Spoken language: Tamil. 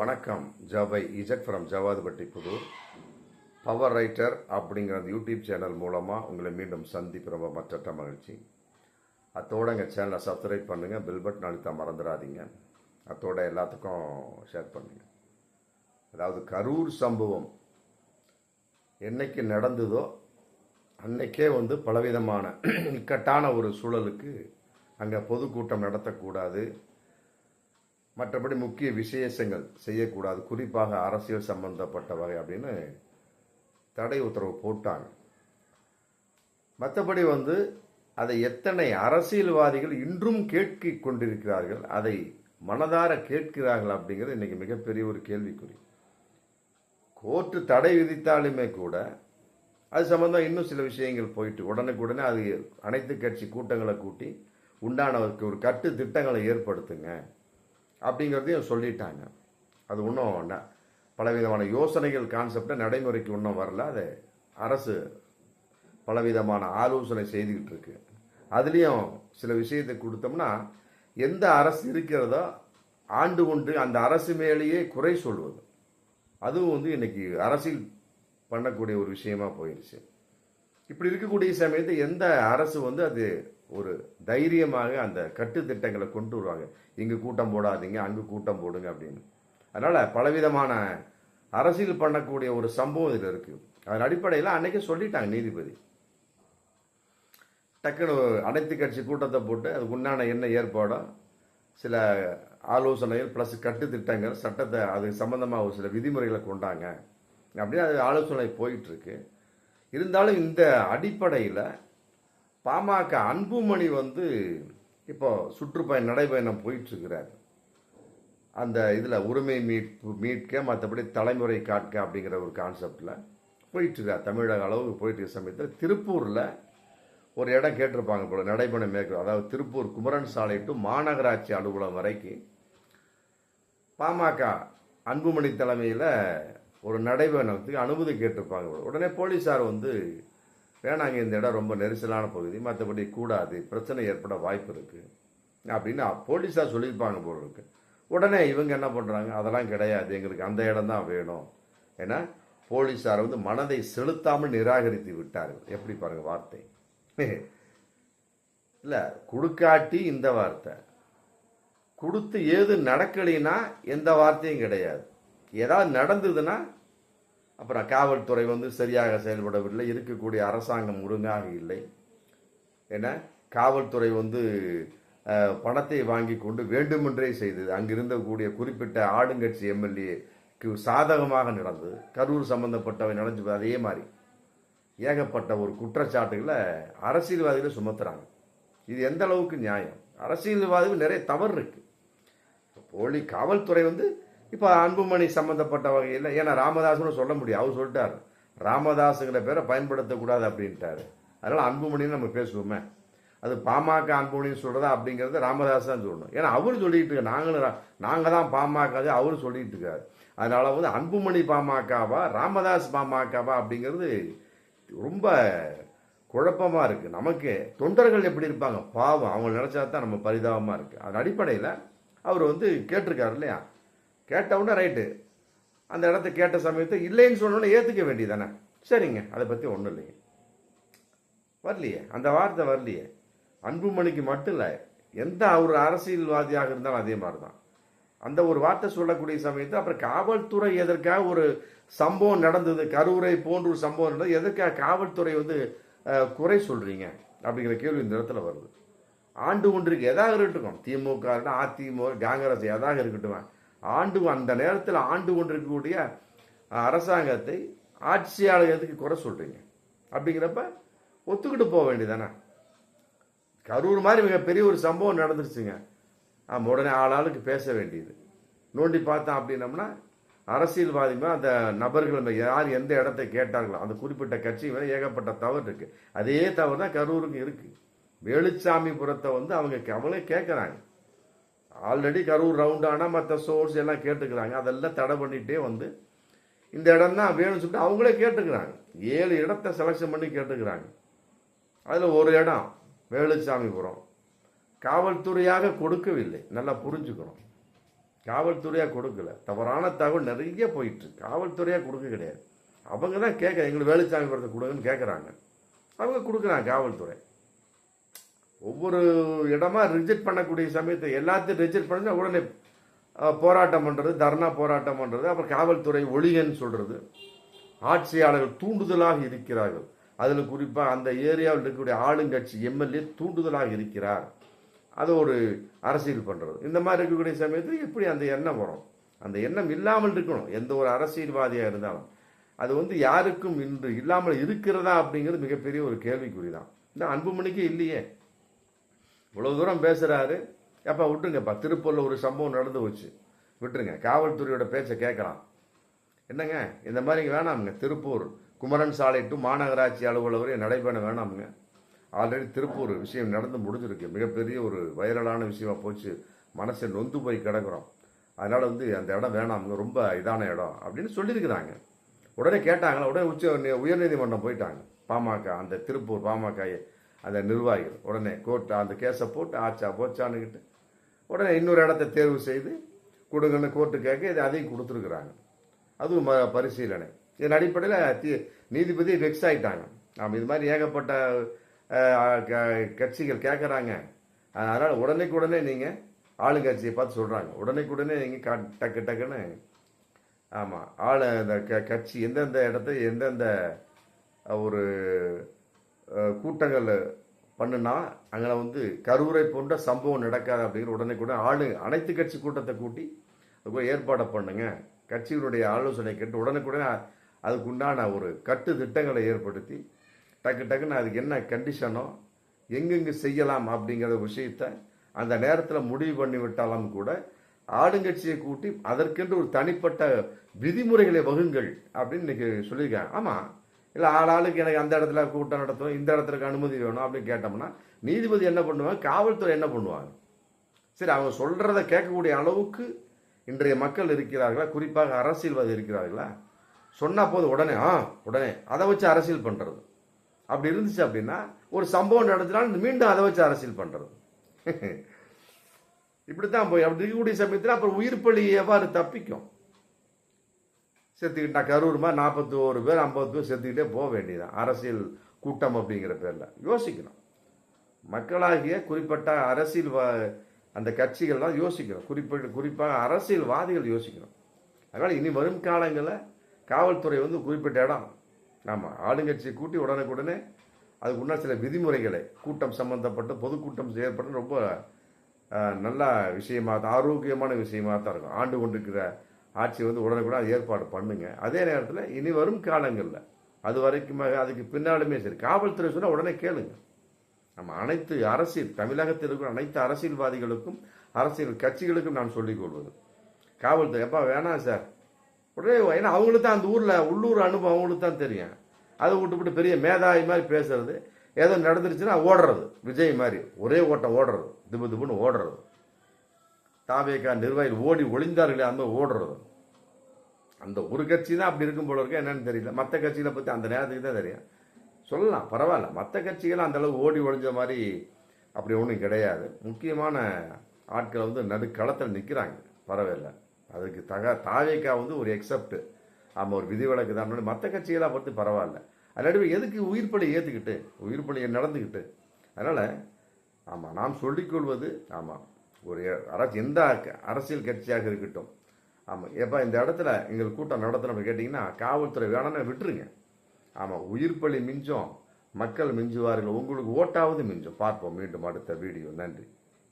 வணக்கம். ஜவை Z from Javadhupatti Pudur power writer அப்படிங்கிற அந்த யூடியூப் சேனல் மூலமாக உங்களை மீண்டும் சந்திப்பு ரொம்ப மற்றற்ற மகிழ்ச்சி. அத்தோடு எங்கள் சேனலை சப்ஸ்கிரைப் பண்ணுங்கள் பில் பட்டன் அழுத்த மறந்துடாதீங்க. அத்தோட எல்லாத்துக்கும் ஷேர் பண்ணுங்கள் அதாவது கரூர் சம்பவம் என்னைக்கு நடந்ததோ அன்னைக்கே வந்து பலவிதமான இக்கட்டான ஒரு சூழலுக்கு அங்கே பொதுக்கூட்டம் நடத்தக்கூடாது. மற்றபடி முக்கிய விசேஷங்கள் செய்யக்கூடாது. குறிப்பாக அரசியல் சம்பந்தப்பட்ட வகை அப்படின்னு தடை உத்தரவு போட்டாங்க. மற்றபடி வந்து அதை எத்தனை அரசியல்வாதிகள் இன்றும் கேட்க கொண்டிருக்கிறார்கள் அதை மனதார கேட்கிறார்கள் அப்படிங்கிறது இன்றைக்கி மிகப்பெரிய ஒரு கேள்விக்குறி. கோர்ட்டு தடை விதித்தாலுமே கூட அது சம்பந்தம் இன்னும் சில விஷயங்கள் போயிட்டு உடனுக்குடனே அது அனைத்து கட்சி கூட்டங்களை கூட்டி உண்டானவருக்கு ஒரு கட்டு திட்டங்களை ஏற்படுத்துங்க. அப்படிங்கிறதையும் சொல்லிட்டாங்க. அது இன்னும் பலவிதமான யோசனைகள் கான்செப்டை நடைமுறைக்கு இன்னும் வரல. அது அரசு பலவிதமான ஆலோசனை செய்துக்கிட்டு இருக்கு. அதுலேயும் சில விஷயத்தை கொடுத்தோம்னா எந்த அரசு இருக்கிறதோ ஆண்டு கொண்டு அந்த அரசு மேலேயே குறை சொல்வது. அதுவும் வந்து இன்னைக்கு அரசியல் பண்ணக்கூடிய ஒரு விஷயமா போயிடுச்சு. இப்படி இருக்கக்கூடிய சமயத்தை எந்த அரசு வந்து அது ஒரு தைரியமாக அந்த கட்டுத்திட்டங்களை கொண்டு வருவாங்க. இங்கே கூட்டம் போடாதீங்க அங்கே கூட்டம் போடுங்க அப்படின்னு. அதனால் பலவிதமான அரசியல் பண்ணக்கூடிய ஒரு சம்பவம் இதில் இருக்குது அதன் அடிப்படையில் அன்னைக்கு சொல்லிட்டாங்க நீதிபதி. டக்குன்னு அனைத்து கட்சி கூட்டத்தை போட்டு அதுக்கு உண்டான என்ன ஏற்பாடோ சில ஆலோசனைகள் ப்ளஸ் கட்டுத்திட்டங்கள் சட்டத்தை அது சம்பந்தமாக ஒரு சில விதிமுறைகளை கொண்டாங்க. அப்படின்னு அது ஆலோசனை போயிட்டுருக்கு இருந்தாலும் இந்த அடிப்படையில் பாமக அன்புமணி வந்து இப்போ சுற்றுப்பயணம் நடைபயணம் போயிட்டுருக்கிறார். அந்த இதில் உரிமை மீட்பு மீட்க மற்றபடி தலைமுறை காட்க அப்படிங்கிற ஒரு கான்செப்டில் போயிட்டுருக்கார். தமிழக அளவுக்கு போயிட்டு சமயத்தில் திருப்பூரில் ஒரு இடம் கேட்டிருப்பாங்க போல நடைபயணம் மேற்கு அதாவது திருப்பூர் குமரன் சாலை டு மாநகராட்சி அலுவலகம் வரைக்கும் பாமக அன்புமணி தலைமையில் ஒரு நடைபயணத்துக்கு அனுமதி கேட்டிருப்பாங்க உடனே போலீஸார் வந்து வேணாங்க இந்த இடம் ரொம்ப நெரிசலான பகுதி மற்றபடி கூடாது பிரச்சனை ஏற்பட வாய்ப்பு இருக்குது அப்படின்னு போலீஸார் சொல்லியிருப்பாங்க போல இருக்கு. உடனே இவங்க என்ன பண்ணுறாங்க அதெல்லாம் கிடையாது எங்களுக்கு அந்த இடம் தான் வேணும். ஏன்னா போலீஸார் வந்து மனதை செலுத்தாமல் நிராகரித்து விட்டார்கள். எப்படி பாருங்கள் வார்த்தை. இல்லை குடுக்காட்டி இந்த வார்த்தை. கொடுத்து ஏது நடக்கலைன்னா எந்த வார்த்தையும் கிடையாது. ஏதாவது நடந்ததுன்னா அப்புறம் காவல்துறை வந்து சரியாக செயல்படவில்லை. இருக்கக்கூடிய அரசாங்கம் ஒழுங்காக இல்லை. ஏன்னா காவல்துறை வந்து பணத்தை வாங்கி கொண்டு வேண்டுமென்றே செய்தது. அங்கிருந்தக்கூடிய குறிப்பிட்ட ஆளுங்கட்சி எம்எல்ஏக்கு சாதகமாக நடந்தது. கரூர் சம்பந்தப்பட்டவை நடந்து அதே மாதிரி. ஏகப்பட்ட ஒரு குற்றச்சாட்டுகளை அரசியல்வாதிகளை சுமத்துறாங்க. இது எந்த அளவுக்கு நியாயம்? அரசியல்வாதிகள் நிறைய தவறு இருக்குது போலி காவல்துறை வந்து இப்போ அன்புமணி சம்மந்தப்பட்ட வகையில் ஏன்னா ராமதாஸ்னு சொல்ல முடியும் அவர் சொல்லிட்டார். ராமதாஸுங்கிற பேரை பயன்படுத்தக்கூடாது அப்படின்ட்டாரு. அதனால் அன்புமணின்னு நம்ம பேசுவோமே. அது பாமக அன்புமணின்னு சொல்கிறதா அப்படிங்கிறது ராமதாஸ் தான் சொல்லணும். ஏன்னா அவர் சொல்லிட்டு இருக்காரு. நாங்களும் நாங்கள் தான் பாமக அவர் சொல்லிட்டு இருக்காரு. அதனால் வந்து அன்புமணி பாமகவா ராமதாஸ் பாமகவா அப்படிங்கிறது ரொம்ப குழப்பமாக இருக்குது நமக்கு தொண்டர்கள் எப்படி இருப்பாங்க? பாவம். அவங்க நினச்சா தான் நம்ம பரிதாபமாக இருக்குது அதன் அடிப்படையில் அவர் வந்து கேட்டிருக்காரு இல்லையா? கேட்டவுடனே ரைட்டு. அந்த இடத்த கேட்ட சமயத்தை இல்லைன்னு சொன்னோன்னே ஏற்றுக்க வேண்டியதானே? சரிங்க. அதை பற்றி ஒன்றும் இல்லைங்க. வரலையே. அந்த வார்த்தை வரலையே. அன்புமணிக்கு மட்டும் இல்லை எந்த ஒரு அரசியல்வாதியாக இருந்தாலும் அதே மாதிரி தான் அந்த ஒரு வார்த்தை சொல்லக்கூடிய சமயத்தை அப்புறம் காவல்துறை எதற்காக ஒரு சம்பவம் நடந்தது கரூரை போன்ற ஒரு சம்பவம் நடந்தது எதற்காக காவல்துறை வந்து குறை சொல்கிறீங்க அப்படிங்கிற கேள்வி இந்த இடத்துல வருது. ஆண்டு ஒன்றுக்கு எதாக இருக்கட்டும் திமுக அதிமுக காங்கிரஸ் எதாக இருக்கட்டும்? ஆண்டு அந்த நேரத்தில் ஆண்டு கொண்டிருக்கக்கூடிய அரசாங்கத்தை ஆட்சியாளர்களுக்கு குறை சொல்கிறீங்க அப்படிங்கிறப்ப ஒத்துக்கிட்டு போக வேண்டியதானே கரூர் மாதிரி மிகப்பெரிய ஒரு சம்பவம் நடந்துருச்சுங்க. நம்ம உடனே ஆளாளுக்கு பேச வேண்டியது. நோண்டி பார்த்தோம் அப்படின்னம்னா அரசியல்வாதிங்க அந்த நபர்கள் யார் எந்த இடத்தை கேட்டார்களோ அந்த குறிப்பிட்ட கட்சி மேல ஏகப்பட்ட தவறு இருக்குது அதே தவறு தான் கரூருக்கு இருக்குது வேலுச்சாமிபுரத்தை வந்து அவங்க கவலை கேட்குறாங்க ஆல்ரெடி கரூர் ரவுண்டானா மற்ற சோர்ஸ் எல்லாம் கேட்டுக்கிறாங்க. அதெல்லாம் தடை பண்ணிகிட்டே வந்து இந்த இடம் தான் வேணும்னு சொல்லிட்டு அவங்களே கேட்டுக்கிறாங்க. ஏழு இடத்த செலெக்ஷன் பண்ணி கேட்டுக்கிறாங்க. அதில் ஒரு இடம் வேலுச்சாமிபுரம். காவல்துறையாக கொடுக்கவில்லை. நல்லா புரிஞ்சுக்கணும். காவல்துறையாக கொடுக்கல. தவறான தகவல் நிறைய போயிட்டு காவல்துறையாக கொடுக்க கிடையாது. அவங்க தான் கேட்க எங்களுக்கு வேலுச்சாமிபுரத்தை கொடுங்கன்னு கேட்குறாங்க அவங்க கொடுக்குறாங்க காவல்துறை. ஒவ்வொரு இடமா ரிஜெக்ட் பண்ணக்கூடிய சமயத்தை எல்லாத்தையும் ரிஜெக்ட் பண்ணா உடனே போராட்டம் பண்ணுறது தர்ணா போராட்டம் பண்ணுறது அப்புறம் காவல்துறை ஒளிகன்னு சொல்கிறது ஆட்சியாளர்கள் தூண்டுதலாக இருக்கிறார்கள். அதில் குறிப்பாக அந்த ஏரியாவில் இருக்கக்கூடிய ஆளுங்கட்சி எம்எல்ஏ தூண்டுதலாக இருக்கிறார். அதை ஒரு அரசியல் பண்ணுறது இந்த மாதிரி இருக்கக்கூடிய சமயத்தில் எப்படி அந்த எண்ணம் வரும். அந்த எண்ணம் இல்லாமல் இருக்கணும். எந்த ஒரு அரசியல்வாதியாக இருந்தாலும். அது வந்து யாருக்கும் இன்று இல்லாமல் இருக்கிறதா அப்படிங்கிறது மிகப்பெரிய ஒரு கேள்விக்குறி தான் இந்த அன்புமணிக்கு இல்லையே. இவ்வளோ தூரம் பேசுகிறாரு அப்பா விட்டுருங்கப்பா. திருப்பூரில் ஒரு சம்பவம் நடந்து போச்சு. விட்டுருங்க. காவல்துறையோட பேச்சை கேட்கலாம். என்னங்க? இந்த மாதிரி வேணாமுங்க. திருப்பூர் குமரன் சாலை டு மாநகராட்சி அலுவலர் வரை நடைபெற வேணாமுங்க. ஆல்ரெடி திருப்பூர் விஷயம் நடந்து முடிஞ்சிருக்கு. மிகப்பெரிய ஒரு வைரலான விஷயமா போச்சு. மனசை நொந்து போய் கிடக்குறோம். அதனால் வந்து அந்த இடம் வேணாமுங்க. ரொம்ப இதான இடம் அப்படின்னு சொல்லியிருக்கிறாங்க. உடனே கேட்டாங்களா? உடனே உச்ச உயர்நீதிமன்றம் போயிட்டாங்க. பாமக அந்த திருப்பூர் பாமக அந்த நிர்வாகிகள். உடனே கோர்ட் அந்த கேஸை போட்டு ஆச்சா போச்சான்னுக்கிட்டு உடனே இன்னொரு இடத்த தேர்வு செய்து கொடுங்கன்னு கோர்ட்டு கேட்க இது அதையும் கொடுத்துருக்குறாங்க. அதுவும் ம- பரிசீலனை. இதன் அடிப்படையில் நீதிபதி வெக்ஸ் ஆகிட்டாங்க நாம் இது மாதிரி ஏகப்பட்ட க- கட்சிகள் கேட்குறாங்க அதனால் உடனேக்குடனே நீங்கள் ஆளுங்கட்சியை பார்த்து சொல்கிறாங்க உடனேக்குடனே நீங்கள் கா டக்கு டக்குன்னு ஆமாம் ஆள் அந்த க கட்சி எந்தெந்த இடத்த எந்தெந்த ஒரு கூட்டங்கள் பண்ணுனா அங்கே வந்து கரூரை போன்ற சம்பவம் நடக்காது அப்படிங்கிற உடனே கூட ஆளு அனைத்து கட்சி கூட்டத்தை கூட்டி அதுக்கு ஏற்பாடை பண்ணுங்க. கட்சியினுடைய ஆலோசனை கேட்டு உடனுக்குடனே அதுக்கு உண்டான ஒரு கட்டு திட்டங்களை ஏற்படுத்தி டக்கு டக்குன்னு அதுக்கு என்ன கண்டிஷனோ எங்கெங்கு செய்யலாம் அப்படிங்கிற விஷயத்த அந்த நேரத்தில் முடிவு பண்ணி விட்டாலும் கூட ஆளுங்கட்சியை கூட்டி அதற்கென்று ஒரு தனிப்பட்ட விதிமுறைகளை வகுங்கள் அப்படின்னு இன்னைக்கு சொல்லியிருக்காங்க. ஆமாம் இல்லை ஆளாளுக்கு எனக்கு அந்த இடத்துல கூட்டம் நடத்தும் இந்த இடத்துக்கு அனுமதி வேணும் அப்படின்னு கேட்டோம்னா நீதிபதி என்ன பண்ணுவாங்க? காவல்துறை என்ன பண்ணுவாங்க? சரி அவங்க சொல்கிறத கேட்கக்கூடிய அளவுக்கு இன்றைய மக்கள் இருக்கிறார்களா? குறிப்பாக அரசியல்வாதி இருக்கிறார்களா? சொன்னால் போதும் உடனே ஆ உடனே அதை வச்சு அரசியல் பண்ணுறது அப்படி இருந்துச்சு அப்படின்னா ஒரு சம்பவம் நடந்துச்சுனா மீண்டும் அதை வச்சு அரசியல் பண்றது. இப்படித்தான் போய் அப்படி இருக்கக்கூடிய சமயத்தில் அப்புறம் உயிர் பலி எவ்வாறு தப்பிக்கும்? செத்துக்கிட்டா கரூர் மாதிரி நாற்பத்தி ஒரு பேர் ஐம்பது பேர் செத்துக்கிட்டே போக வேண்டியதான் அரசியல் கூட்டம் அப்படிங்கிற பேரில். யோசிக்கணும். மக்களாகிய குறிப்பிட்ட அரசியல் வா- அந்த கட்சிகள்லாம் யோசிக்கணும். குறிப்பிட்ட குறிப்பாக அரசியல்வாதிகள் யோசிக்கணும். அதனால் இனி வரும் காலங்களில் காவல்துறை வந்து குறிப்பிட்ட இடம். ஆமாம் ஆளுங்கட்சியை கூட்டி உடனுக்குடனே அதுக்கு உள்ள சில விதிமுறைகளை கூட்டம் சம்பந்தப்பட்ட பொதுக்கூட்டம் ஏற்பட்டு ரொம்ப நல்ல விஷயமாக தான் ஆரோக்கியமான விஷயமாக தான் இருக்கும். ஆண்டு கொண்டிருக்கிற ஆட்சி வந்து உடனுக்குடன் அது ஏற்பாடு பண்ணுங்க. அதே நேரத்தில் இனி வரும் காலங்களில் அது வரைக்கும் அதுக்கு பின்னாலுமே சரி காவல்துறை சொன்னால் உடனே கேளுங்க. நம்ம அனைத்து அரசியல் தமிழகத்தில் இருக்கிற அனைத்து அரசியல்வாதிகளுக்கும் அரசியல் கட்சிகளுக்கும் நான் சொல்லிக் கொள்வது. காவல்துறை எப்பா வேணாம் சார். உடனே ஏன்னா அவங்களுக்கு தான் அந்த ஊரில் உள்ளூர் அனுபவம் அவங்களுக்கு தான் தெரியும். அதை விட்டுவிட்டு பெரிய மேதாவி மாதிரி பேசுறது ஏதோ நடந்துருச்சுன்னா ஓடுறது. விஜய் மாதிரி ஒரே ஓட்டம் ஓடுறது. திபு திபுன்னு ஓடுறது. தாவேகா நிர்வாகிகள் ஓடி ஒளிந்தார்களே அந்த ஓடுறது. அந்த ஒரு கட்சி தான் அப்படி இருக்கும் போல இருக்கு என்னன்னு தெரியல. மற்ற கட்சிகளை பற்றி அந்த நேரத்துக்கு தான் தெரியும். சொல்லலாம் பரவாயில்ல. மற்ற கட்சிகள் அந்தளவு ஓடி ஒளிஞ்ச மாதிரி அப்படி ஒன்றும் கிடையாது. முக்கியமான ஆட்கள் வந்து நடுக்களத்தில் நிற்கிறாங்க பரவாயில்ல. அதுக்கு தக தாவேக்கா வந்து ஒரு எக்ஸப்ட் ஆமாம் ஒரு விதிவிலக்கு தான். மற்ற கட்சிகளை பொறுத்து பரவாயில்ல. அதனால எதுக்கு உயிர் ஏற்றுக்கிட்டு உயிர் நடந்துக்கிட்டு? அதனால் ஆமாம் நாம் சொல்லிக்கொள்வது ஆமாம் ஒரு அரசு எந்த அரசியல் கட்சியாக இருக்கட்டும். ஆமாம் ஏப்பா இந்த இடத்துல எங்களுக்கு கூட்டம் நடத்தணும் கேட்டிங்கன்னா காவல்துறை வேணும்னு விட்டுருங்க. ஆமாம் உயிர் பலி மிஞ்சம் மக்கள் மிஞ்சுவார்கள் உங்களுக்கு ஓட்டாவது மிஞ்சும். பார்ப்போம் மீண்டும் அடுத்த வீடியோ. நன்றி.